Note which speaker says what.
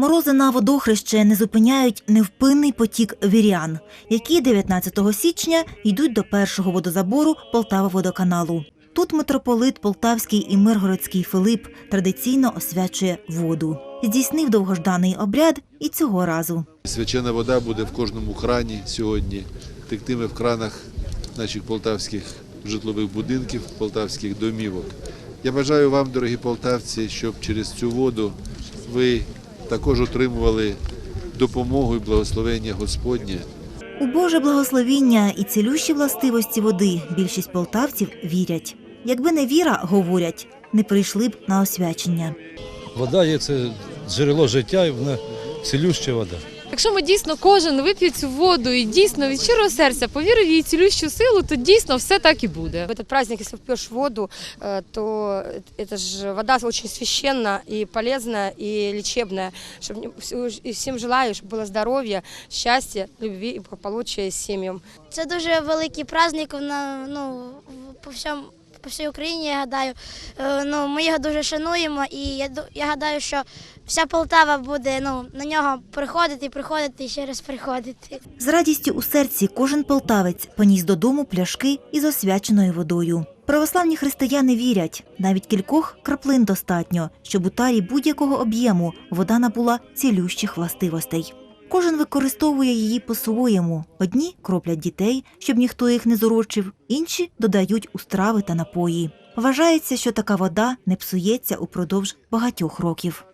Speaker 1: Морози на водохреще не зупиняють невпинний потік вірян, які 19 січня йдуть до першого водозабору Полтава водоканалу. Тут митрополит Полтавський і Миргородський Филип традиційно освячує воду. Здійснив довгожданий обряд і цього разу.
Speaker 2: Свячена вода буде в кожному крані сьогодні. Тектиме в кранах наших полтавських житлових будинків, полтавських домівок. Я бажаю вам, дорогі полтавці, щоб через цю воду ви також отримували допомогу і благословення Господнє.
Speaker 1: У Боже благословіння і цілющі властивості води більшість полтавців вірять. Якби не віра, говорять, не прийшли б на освячення.
Speaker 3: Вода є це джерело життя, і вона цілюща вода.
Speaker 4: Якщо ми дійсно кожен вип'є цю воду і дійсно від щирого серця повірив в її цілющу силу, то дійсно все так і буде.
Speaker 5: В этот праздник, если пьешь воду, э, то это же вода очень священна и полезная, и лечебная. Чтоб не- всю- и всем желаю, чтобы было здоровья, счастья, любви и благополучия семьям.
Speaker 6: Це дуже великий праздник на, ну, в- по, всьому, по всій Україні, я гадаю. Е, Ну, ми його дуже шануємо і я, я гадаю, що вся Полтава буде ну, на нього приходити, приходити і ще раз приходити.
Speaker 1: З радістю у серці кожен полтавець поніс додому пляшки із освяченою водою. Православні християни вірять, навіть кількох краплин достатньо, щоб у тарі будь-якого об'єму вода набула цілющих властивостей. Кожен використовує її по-своєму. Одні кроплять дітей, щоб ніхто їх не зорочив, інші додають у страви та напої. Вважається, що така вода не псується упродовж багатьох років.